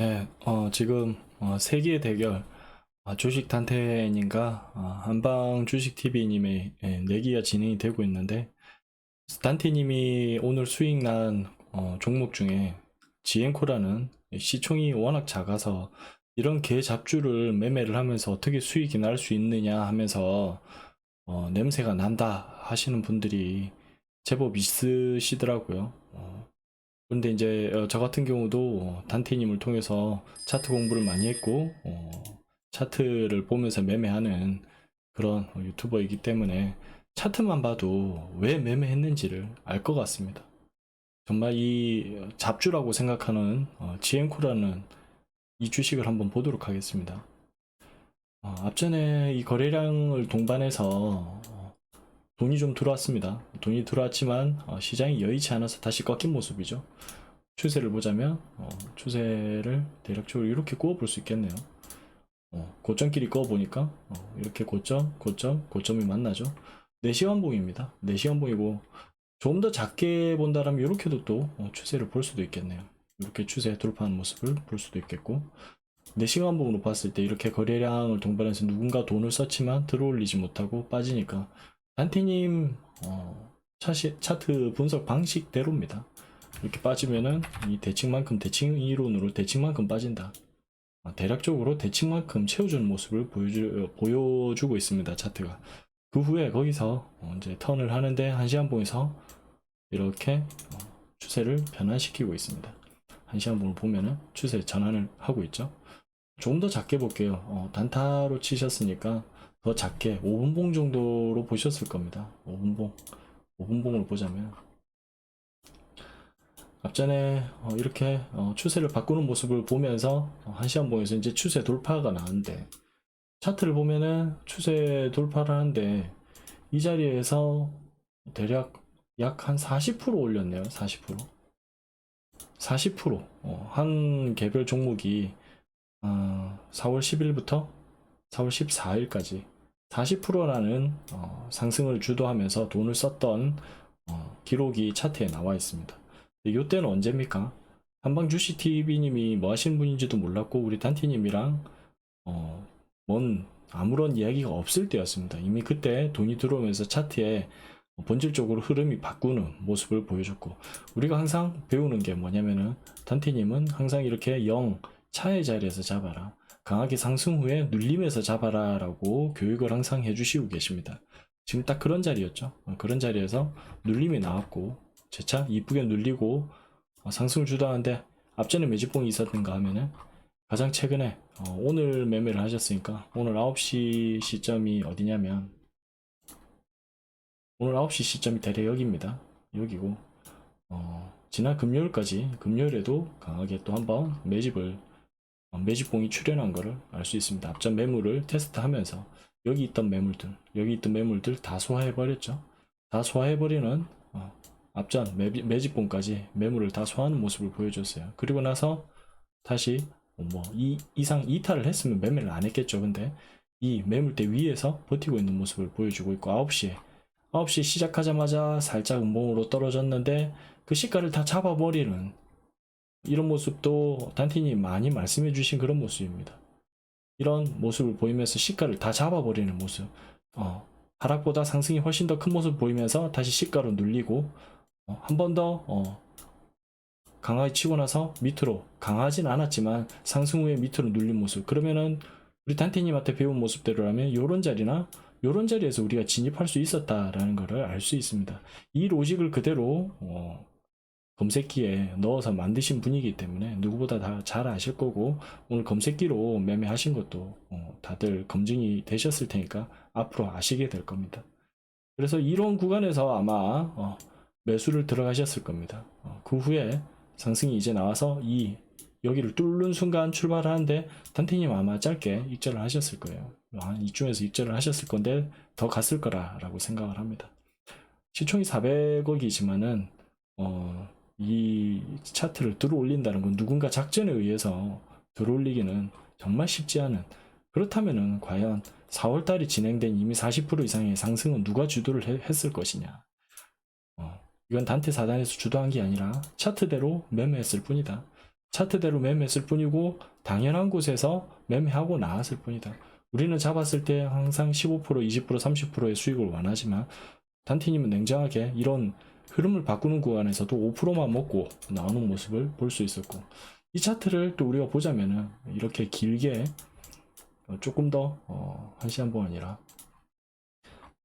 네, 어, 지금 어, 세기의 대결 아, 주식 단테님과 아, 한방 주식 TV님의 예, 내기가 진행이 되고 있는데 단테님이 오늘 수익 난 어, 종목 중에 지엔코라는 시총이 워낙 작아서 이런 개 잡주를 매매를 하면서 어떻게 수익이 날 수 있느냐 하면서 어, 냄새가 난다 하시는 분들이 제법 있으시더라고요. 어, 그런데 이제 어, 저 같은 경우도 어, 단테님을 통해서 차트 공부를 많이 했고 어, 차트를 보면서 매매하는 그런 어, 유튜버이기 때문에 차트만 봐도 왜 매매했는지를 알 것 같습니다. 정말 이 잡주라고 생각하는 어, 지엔코라는 이 주식을 한번 보도록 하겠습니다. 어, 앞전에 이 거래량을 동반해서 어, 돈이 좀 들어왔습니다. 돈이 들어왔지만 어, 시장이 여의치 않아서 다시 꺾인 모습이죠. 추세를 보자면 어, 추세를 대략적으로 이렇게 구워 볼 수 있겠네요. 어, 고점끼리 꺼 보니까 어, 이렇게 고점, 고점, 고점이 만나죠. 4시간 봉입니다. 4시간 봉이고 좀 더 작게 본다라면 이렇게도 또 어, 추세를 볼 수도 있겠네요. 이렇게 추세 돌파하는 모습을 볼 수도 있겠고 4시간 봉으로 봤을 때 이렇게 거래량을 동반해서 누군가 돈을 썼지만 들어올리지 못하고 빠지니까 단테님 어, 차시, 차트 분석 방식대로입니다. 이렇게 빠지면은 이 대칭만큼 대칭 이론으로 대칭만큼 빠진다. 아, 대략적으로 대칭만큼 채워주는 모습을 보여주, 어, 보여주고 있습니다. 차트가. 그 후에 거기서 어, 이제 턴을 하는데 한시간 봉에서 이렇게 어, 추세를 변환시키고 있습니다. 한시간 봉을 보면은 추세 전환을 하고 있죠. 조금 더 작게 볼게요. 어, 단타로 치셨으니까 더 작게 5분봉 정도로 보셨을 겁니다. 5분봉. 5분봉을 보자면 앞전에 어, 이렇게 어, 추세를 바꾸는 모습을 보면서 어, 한시간봉에서 이제 추세 돌파가 나왔는데 차트를 보면은 추세 돌파를 하는데 이 자리에서 대략 약 한 40% 올렸네요. 40%. 40%. 어, 한 개별 종목이 어, 4월 10일부터 4월 14일까지 40%라는 어, 상승을 주도하면서 돈을 썼던 어, 기록이 차트에 나와 있습니다. 이때는 언제입니까? 한방 주식 TV님이 뭐 하시는 분인지도 몰랐고 우리 단티님이랑 어, 뭔 아무런 이야기가 없을 때였습니다. 이미 그때 돈이 들어오면서 차트에 본질적으로 흐름이 바꾸는 모습을 보여줬고 우리가 항상 배우는 게 뭐냐면은 단티님은 항상 이렇게 0 차의 자리에서 잡아라 강하게 상승 후에 눌림에서 잡아라 라고 교육을 항상 해주시고 계십니다. 지금 딱 그런 자리였죠. 어, 그런 자리에서 눌림이 나왔고 재차 이쁘게 눌리고 어, 상승을 주도하는데 앞전에 매집봉이 있었던가 하면은 가장 최근에 어, 오늘 매매를 하셨으니까 오늘 9시 시점이 어디냐면 오늘 9시 시점이 대략 여기입니다. 여기고 어, 지난 금요일까지 금요일에도 강하게 또 한번 매집을 어, 매집봉이 출현한 거를 알수 있습니다. 앞전 매물을 테스트하면서 여기 있던 매물들, 여기 있던 매물들 다 소화해 버렸죠. 다 소화해 버리는 어, 앞전 매, 매집봉까지 매물을 다 소화하는 모습을 보여줬어요. 그리고 나서 다시 뭐 이 이상 이탈을 했으면 매매를 안 했겠죠. 근데 이 매물대 위에서 버티고 있는 모습을 보여주고 있고 9시에 9시 시작하자마자 살짝 음봉으로 떨어졌는데 그 시가를 다 잡아버리는 이런 모습도 단티님 많이 말씀해 주신 그런 모습입니다. 이런 모습을 보이면서 시가를 다 잡아버리는 모습. 어, 하락보다 상승이 훨씬 더 큰 모습 보이면서 다시 시가로 눌리고 어, 한번 더 어, 강하게 치고 나서 밑으로 강하진 않았지만 상승 후에 밑으로 눌린 모습. 그러면은 우리 단티님한테 배운 모습대로라면 요런 자리나 요런 자리에서 우리가 진입할 수 있었다라는 것을 알 수 있습니다. 이 로직을 그대로 어, 검색기에 넣어서 만드신 분이기 때문에 누구보다 다 잘 아실 거고 오늘 검색기로 매매하신 것도 어, 다들 검증이 되셨을 테니까 앞으로 아시게 될 겁니다. 그래서 이런 구간에서 아마 어, 매수를 들어가셨을 겁니다. 어, 그 후에 상승이 이제 나와서 이 여기를 뚫는 순간 출발하는데 단테님 아마 짧게 입절을 하셨을 거예요. 한 이쯤에서 입절을 하셨을 건데 더 갔을 거라라고 생각을 합니다. 시총이 400억이지만은 어, 이 차트를 들어올린다는 건 누군가 작전에 의해서 들어올리기는 정말 쉽지 않은 그렇다면은 과연 4월 달이 진행된 이미 40% 이상의 상승은 누가 주도를 해- 했을 것이냐 어, 이건 단테 사단에서 주도한 게 아니라 차트대로 매매했을 뿐이다 차트대로 매매했을 뿐이고 당연한 곳에서 매매하고 나왔을 뿐이다. 우리는 잡았을 때 항상 15%, 20%, 30%의 수익을 원하지만 단티님은 냉정하게 이런 흐름을 바꾸는 구간에서도 5%만 먹고 나오는 모습을 볼 수 있었고 이 차트를 또 우리가 보자면은 이렇게 길게 어, 조금 더 어, 1시간 봉 아니라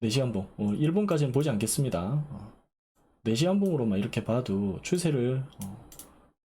4시간 봉 어, 1분까지는 보지 않겠습니다. 어, 4시간 봉으로만 이렇게 봐도 추세를 어,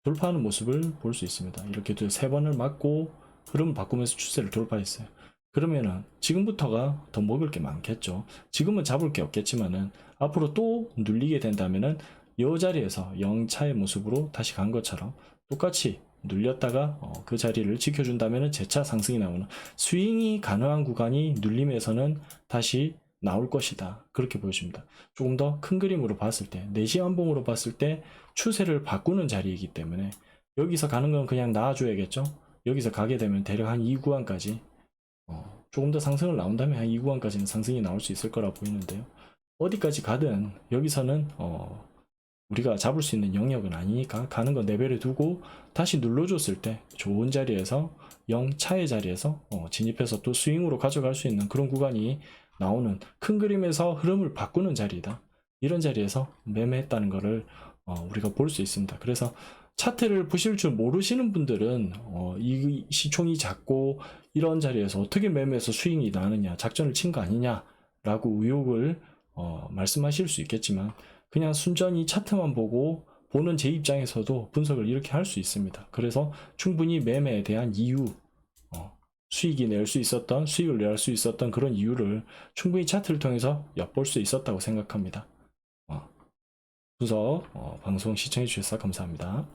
돌파하는 모습을 볼 수 있습니다. 이렇게 세 번을 맞고 흐름을 바꾸면서 추세를 돌파했어요. 그러면은 지금부터가 더 먹을 게 많겠죠. 지금은 잡을 게 없겠지만은 앞으로 또 눌리게 된다면은 이 자리에서 0차의 모습으로 다시 간 것처럼 똑같이 눌렸다가 어, 그 자리를 지켜준다면 재차 상승이 나오는 스윙이 가능한 구간이 눌림에서는 다시 나올 것이다. 그렇게 보여집니다. 조금 더 큰 그림으로 봤을 때, 내시한봉으로 봤을 때 추세를 바꾸는 자리이기 때문에 여기서 가는 건 그냥 놔줘야겠죠. 여기서 가게 되면 대략 한 2구간까지 어, 조금 더 상승을 나온다면 한 2구간까지는 상승이 나올 수 있을 거라 보이는데요. 어디까지 가든 여기서는 어, 우리가 잡을 수 있는 영역은 아니니까 가는 거 레벨에 두고 다시 눌러줬을 때 좋은 자리에서 0 차의 자리에서 어, 진입해서 또 스윙으로 가져갈 수 있는 그런 구간이 나오는 큰 그림에서 흐름을 바꾸는 자리다. 이런 자리에서 매매했다는 거를 어, 우리가 볼 수 있습니다. 그래서 차트를 보실 줄 모르시는 분들은 어, 이 시총이 작고 이런 자리에서 어떻게 매매해서 수익이 나느냐 작전을 친 거 아니냐 라고 의혹을 어, 말씀하실 수 있겠지만 그냥 순전히 차트만 보고 보는 제 입장에서도 분석을 이렇게 할 수 있습니다. 그래서 충분히 매매에 대한 이유, 어, 수익이 낼 수 있었던, 수익을 낼 수 있었던 그런 이유를 충분히 차트를 통해서 엿볼 수 있었다고 생각합니다. 어, 분석 어, 방송 시청해 주셔서 감사합니다.